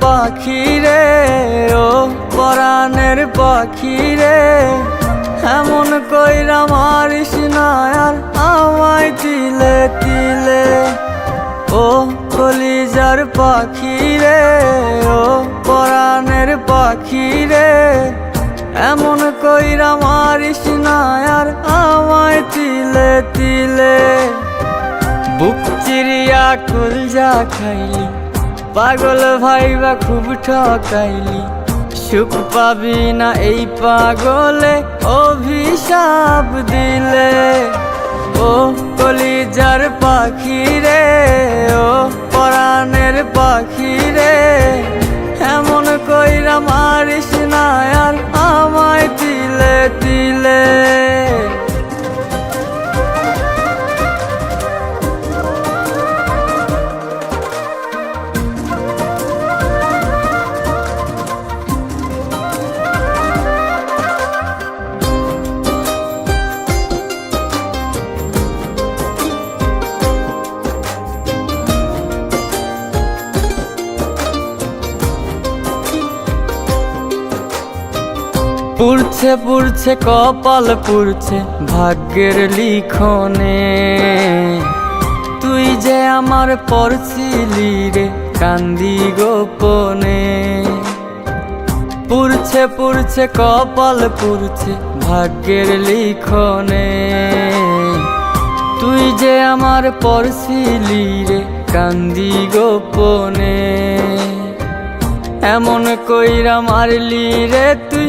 পাখি রে, ও পরাণের পাখি রে। এমন কইরা মারিস আর আমায় তিলে তিলে। ও কলিজার পাখি রে, ও পরাণের পাখি রে। এমন কইরা মারিস আর আমায় তিলে তিলে। বুক চিরিয়া কুলজা খাইলি পাগল ভাইবা খুব ঠকাইলি। সুখ পাবি না এই পাগলে, অভিশাপ দিলে। ও কলিজার পাখি রে, ও পুড়ছে পুড়ছে, কপাল পুড়ছে ভাগ্যের লিখনে। তুই যে আমার পড়ছিলি রে, কান্দি গোপনে। পুড়ছে পুড়ছে, কপাল পুড়ছে ভাগ্যের লিখনে। তুই যে আমার পড়ছিলি রে, কান্দি গোপনে। এমন কইরা মারলি রে তুই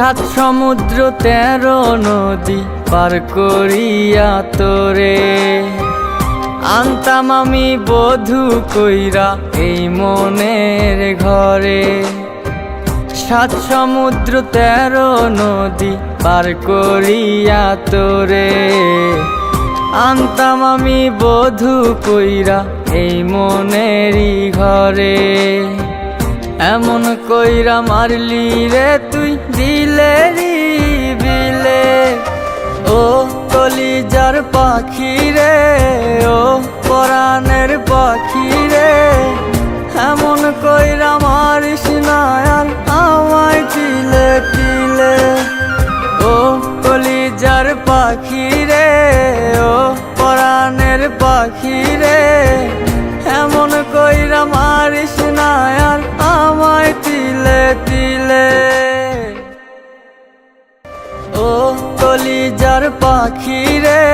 সাত সমুদ্র তেরো নদী পার করিয়া তোরে। আনতাম আমি বধু কইরা এই মনের ঘরে। সাত সমুদ্র তেরো নদী পার করিয়া তোরে। আনতাম আমি বধু কইরা এই মনেরই ঘরে। এমন কইরা মারলি রে তুই দিলে বিলে। ও কলিজার পাখি রে ও তিলে ও কলিজার পাখি রে,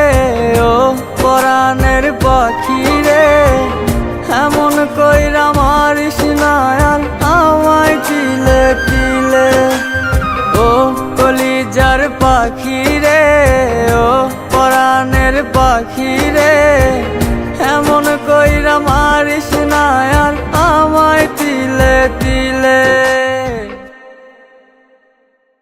ও পরাণের পাখি রে, এমন কইরা মারিস না আর আমায় তিলে তিলে। ও কলিজার পাখি রে, ও পরাণের পাখি